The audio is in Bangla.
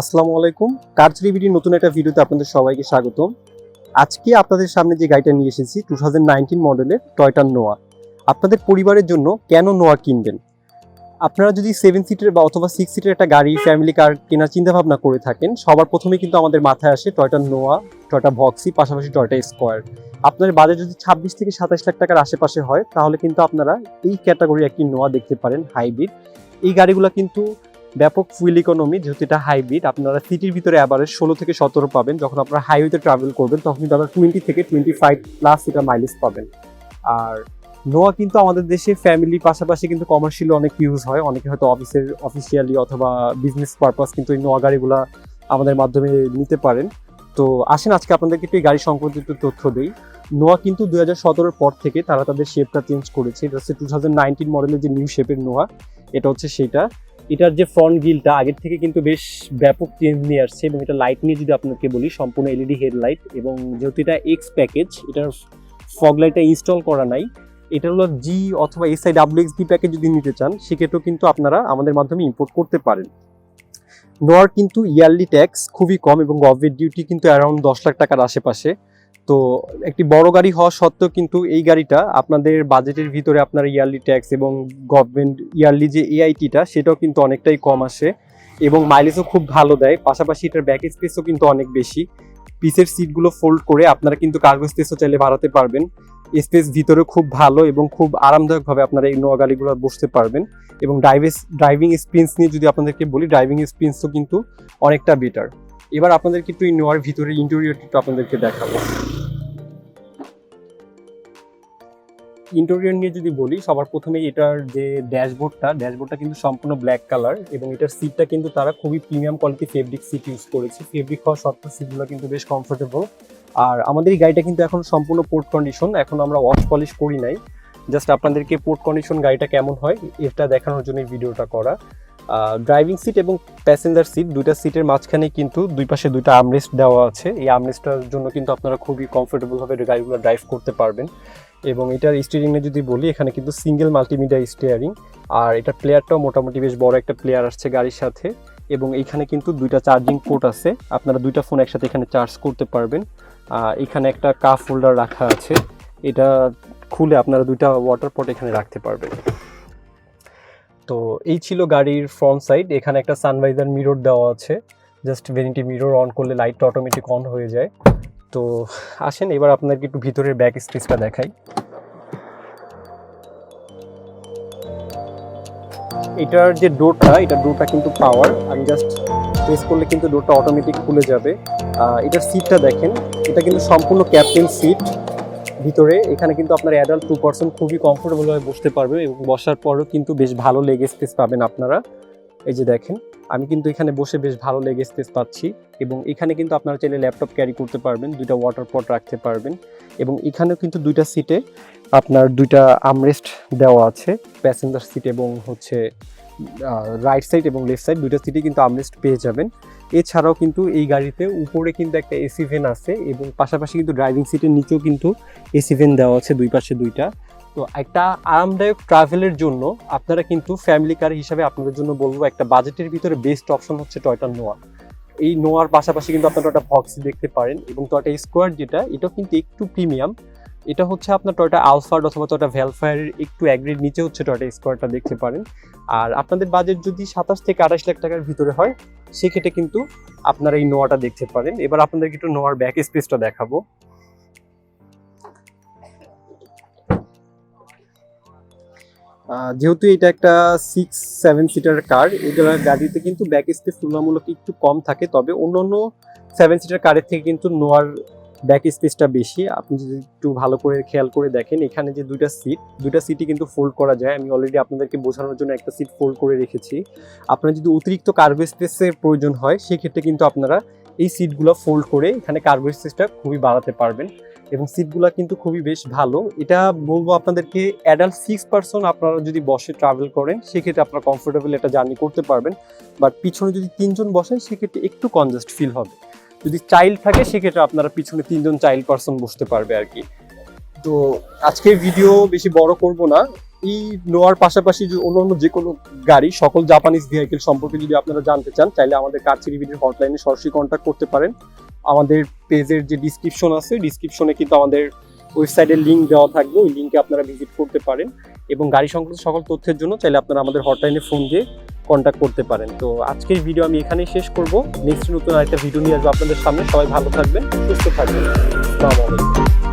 আসসালামু আলাইকুম। কার্স রিভিডির নতুন একটা ভিডিওতে আপনাদের সবাইকে স্বাগতম। আজকে আপনাদের সামনে যে গাড়িটা নিয়ে এসেছি, টু থাউজেন্ড নাইনটিন মডেলের টয়টার নোয়া। আপনাদের পরিবারের জন্য কেন নোয়া কিনবেন? আপনারা যদি সেভেন সিটের বা অথবা সিক্স সিটের একটা গাড়ি ফ্যামিলি কার কেনার চিন্তাভাবনা করে থাকেন, সবার প্রথমে কিন্তু আমাদের মাথায় আসে টয়টার নোয়া, টয়টা ভক্সি, পাশাপাশি টয়টা স্কোয়ার। আপনার বাজেট যদি ছাব্বিশ থেকে সাতাশ লাখ টাকার আশেপাশে হয়, তাহলে কিন্তু আপনারা এই ক্যাটাগরির একটি নোয়া দেখতে পারেন হাইব্রিড এই গাড়িগুলো কিন্তু ব্যাপক ফুয়েল ইকোনমি যেহেতু এটা হাইব্রিড আপনারা সিটির ভিতরে অ্যাভারেজ ষোলো থেকে সতেরো পাবেন। যখন আপনারা হাইওয়েতে ট্রাভেল করবেন, তখন কিন্তু আপনারা টোয়েন্টি থেকে টোয়েন্টি ফাইভ প্লাস এটা মাইলেজ পাবেন। আর নোয়া কিন্তু আমাদের দেশে ফ্যামিলি পাশাপাশি কিন্তু কমার্শিয়ালি অনেক ইউজ হয়। অনেকে হয়তো অফিসের অফিসিয়ালি অথবা বিজনেস পারপাস কিন্তু এই নোয়া গাড়িগুলা আমাদের মাধ্যমে নিতে পারেন। তো আসেন, আজকে আপনাদেরকে একটু গাড়ি সংক্রান্ত একটু তথ্য দিই। নোয়া কিন্তু দুই হাজার সতেরোর পর থেকে তারা তাদের শেপটা চেঞ্জ করেছে। এটা হচ্ছে টু থাউজেন্ড নাইনটিন মডেলের যে নিউ শেপের নোয়া এটা হচ্ছে সেটা এটার যে ফ্রন্ট গিলটা আগের থেকে কিন্তু বেশ ব্যাপক চেঞ্জ নিয়ে আসছে এবং এটা লাইট নিয়ে যদি আপনাকে বলি, সম্পূর্ণ এলইডি হেডলাইট এবং যেহেতু এটা এক্স প্যাকেজ এটার ফগ লাইটটা ইনস্টল করা নাই, এটা হলো জি অথবা SI W X B package যদি নিতে চান, সেক্ষেত্রেও কিন্তু আপনারা আমাদের মাধ্যমে ইম্পোর্ট করতে পারেন। নোয়ার কিন্তু ইয়ারলি ট্যাক্স খুবই কম এবং গভর্নমেন্ট ডিউটি কিন্তু অ্যারাউন্ড দশ লাখ টাকার আশেপাশে। তো একটি বড় গাড়ি হওয়া সত্ত্বেও কিন্তু এই গাড়িটা আপনাদের বাজেটের ভিতরে আপনার ইয়ারলি ট্যাক্স এবং গভর্নমেন্ট ইয়ারলি যে এআইটিটা সেটাও কিন্তু অনেকটাই কম আসে এবং মাইলেজও খুব ভালো দেয়। পাশাপাশি এটার ব্যাক স্পেসও কিন্তু অনেক বেশি। পিসের সিটগুলো ফোল্ড করে আপনারা কিন্তু কার্গো স্পেসও চাইলে বাড়াতে পারবেন। স্পেস ভিতরে খুব ভালো এবং খুব আরামদায়কভাবে আপনারা এই নোয়া গাড়িগুলো বসতে পারবেন এবং ড্রাইভেস ড্রাইভিং এক্সপিরিয়েন্স নিয়ে যদি আপনাদেরকে বলি ড্রাইভিং এক্সপিরিয়েন্সও কিন্তু অনেকটা বেটার এবার আপনাদেরকে একটু এই নোয়ার ভিতরে ইন্টেরিয়রটা একটু আপনাদেরকে দেখাবো। ইন্টেরিয়র নিয়ে যদি বলি, সবার প্রথমে এটার যে ড্যাশবোর্ডটা ড্যাশবোর্ডটা কিন্তু সম্পূর্ণ ব্ল্যাক কালার এবং এটার সিটটা কিন্তু তারা খুবই premium quality fabric seat use করেছে। ফেব্রিক হওয়া সত্ত্বেও সিটগুলো কিন্তু বেশ কমফোর্টেবল আর আমাদের এই গাড়িটা কিন্তু এখন সম্পূর্ণ পোর্ট কন্ডিশন এখন আমরা ওয়াশ পলিশ করি নাই। জাস্ট আপনাদেরকে পোর্ট কন্ডিশন গাড়িটা কেমন হয়, এটা দেখানোর জন্য ভিডিওটা করা। ড্রাইভিং সিট এবং প্যাসেঞ্জার সিট দুইটা সিটের মাঝখানে কিন্তু দুই পাশে দুইটা আমরেস্ট দেওয়া আছে। এই আমরেস্টটার জন্য কিন্তু আপনারা খুবই কমফোর্টেবলভাবে গাড়িগুলো ড্রাইভ করতে পারবেন। এবং এটার স্টিয়ারিংয়ে যদি বলি, এখানে কিন্তু সিঙ্গেল মাল্টিমিডিয়া স্টিয়ারিং আর এটা প্লেয়ারটাও মোটামুটি বেশ বড় একটা প্লেয়ার আসছে গাড়ির সাথে। এবং এখানে কিন্তু দুইটা চার্জিং পোর্ট আছে। আপনারা দুইটা ফোন একসাথে এখানে চার্জ করতে পারবেন। এখানে একটা কাপ হোল্ডার রাখা আছে। এটা খুলে আপনারা দুইটা ওয়াটার পট এখানে রাখতে পারবেন। তো এই ছিল গাড়ির ফ্রন্ট সাইড এখানে একটা সানভাইজার মিরর দেওয়া আছে। জাস্ট ভেনিটি মিরর অন করলে লাইটটা অটোমেটিক অন হয়ে যায়। তো আসেন, এবার আপনাদেরকে একটু ভিতরের ব্যাক স্পেসটা দেখাই। এটার যে ডোরটা এটা ডোরটা কিন্তু পাওয়ার আমি জাস্ট প্রেস করলে কিন্তু ডোরটা অটোমেটিক খুলে যাবে। এটার সিটটা দেখেন। এটা কিন্তু সম্পূর্ণ ক্যাপ্টেন সিট ভিতরে, এখানে কিন্তু আপনার অ্যাডাল্ট টু পার্সেন্ট খুবই কমফোর্টেবলভাবে বসতে পারবে এবং বসার পরও কিন্তু বেশ ভালো লেগ স্পেস পাবেন আপনারা। এই যে দেখেন, আমি কিন্তু এখানে বসে বেশ ভালো লেগ স্পেস পাচ্ছি এবং এখানে কিন্তু আপনারা চাইলে ল্যাপটপ ক্যারি করতে পারবেন, দুইটা ওয়াটার পট রাখতে পারবেন এবং এখানেও কিন্তু দুইটা সিটে আপনার দুইটা আমরেস্ট দেওয়া আছে প্যাসেঞ্জার সিট এবং হচ্ছে রাইট সাইড এবং লেফট সাইড দুইটা সিটে কিন্তু আমরেস্ট পেয়ে যাবেন। এছাড়াও কিন্তু এই গাড়িতে উপরে কিন্তু একটা এসি ভেন আছে এবং পাশাপাশি কিন্তু ড্রাইভিং সিটের নিচেও কিন্তু এসি ভেন দেওয়া আছে দুই পাশে দুইটা। তো একটা আরামদায়ক ট্রাভেলের জন্য আপনারা কিন্তু ফ্যামিলি কার হিসাবে আপনাদের জন্য বলব একটা বাজেটের ভিতরে বেস্ট অপশন হচ্ছে টয়টা নোয়া এই নোয়ার পাশাপাশি কিন্তু আপনারা টয়টা ভক্সি দেখতে পারেন এবং টয়টা স্কোয়ার যেটা, এটাও কিন্তু একটু প্রিমিয়াম এটা হচ্ছে আপনার টয়টা আলফার্ড অথবা টয়টা ভ্যালফায়ারের একটু অ্যাগ্রিড নিচে হচ্ছে টয়টা স্কোয়ারটা দেখতে পারেন। আর আপনাদের বাজেট যদি সাতাশ থেকে আঠাশ লাখ টাকার ভিতরে হয়, সেক্ষেত্রে কিন্তু আপনারা এই নোয়াটা দেখতে পারেন। এবার আপনাদেরকে একটু নোয়ার ব্যাক স্পেসটা দেখাবো। যেহেতু এটা একটা সিক্স সেভেন সিটার কার এগুলো গাড়িতে কিন্তু ব্যাক স্পেস তুলনামূলক একটু কম থাকে, তবে অন্য অন্য সেভেন সিটার কারের থেকে কিন্তু নোয়ার ব্যাক স্পেসটা বেশি। আপনি যদি একটু ভালো করে খেয়াল করে দেখেন, এখানে যে দুইটা সিট দুইটা সিটই কিন্তু ফোল্ড করা যায়। আমি অলরেডি আপনাদেরকে বোঝানোর জন্য একটা সিট ফোল্ড করে রেখেছি। আপনার যদি অতিরিক্ত কার্গো স্পেসের প্রয়োজন হয়, সেক্ষেত্রে কিন্তু আপনারা এই সিটগুলো ফোল্ড করে এখানে কার্গো স্পেসটা খুবই বাড়াতে পারবেন। এবং সিটগুলো কিন্তু খুবই বেশ ভালো। এটা বলব আপনাদেরকে অ্যাডাল্ট সিক্স পার্সন আপনারা যদি বসে ট্রাভেল করেন, সেক্ষেত্রে আপনারা কমফোর্টেবল একটা জার্নি করতে পারবেন। বাট পিছনে যদি তিনজন বসেন, সেক্ষেত্রে একটু কনজাস্ট ফিল হবে। যদি চাইল্ড থাকে, সেক্ষেত্রে আপনারা পিছনে তিনজন চাইল্ড পার্সন বসতে পারবে আর কি। তো আজকের ভিডিও বেশি বড় করব না। এই নোয়ার পাশাপাশি যে অন্যান্য যে কোনো গাড়ি, সকল জাপানিজ ভেহিকেল সম্পর্কে যদি আপনারা জানতে চান চাইলে আমাদের কার্চি রিভিডির হটলাইনে সরাসরি কন্ট্যাক্ট করতে পারেন। আমাদের পেজের যে ডিসক্রিপশন আছে ডিসক্রিপশনে কিন্তু আমাদের ওয়েবসাইটের লিঙ্ক দেওয়া থাকবে। ওই লিঙ্কে আপনারা ভিজিট করতে পারেন এবং গাড়ি সংক্রান্ত সকল তথ্যের জন্য চাইলে আপনারা আমাদের হটলাইনে ফোন দিয়ে কন্ট্যাক্ট করতে পারেন। তো আজকের ভিডিও আমি এখানেই শেষ করব। নেক্সট নতুন আরেকটা ভিডিও নিয়ে আসব আপনাদের সামনে। সবাই ভালো থাকবেন, সুস্থ থাকবেন। আসসালামু আলাইকুম।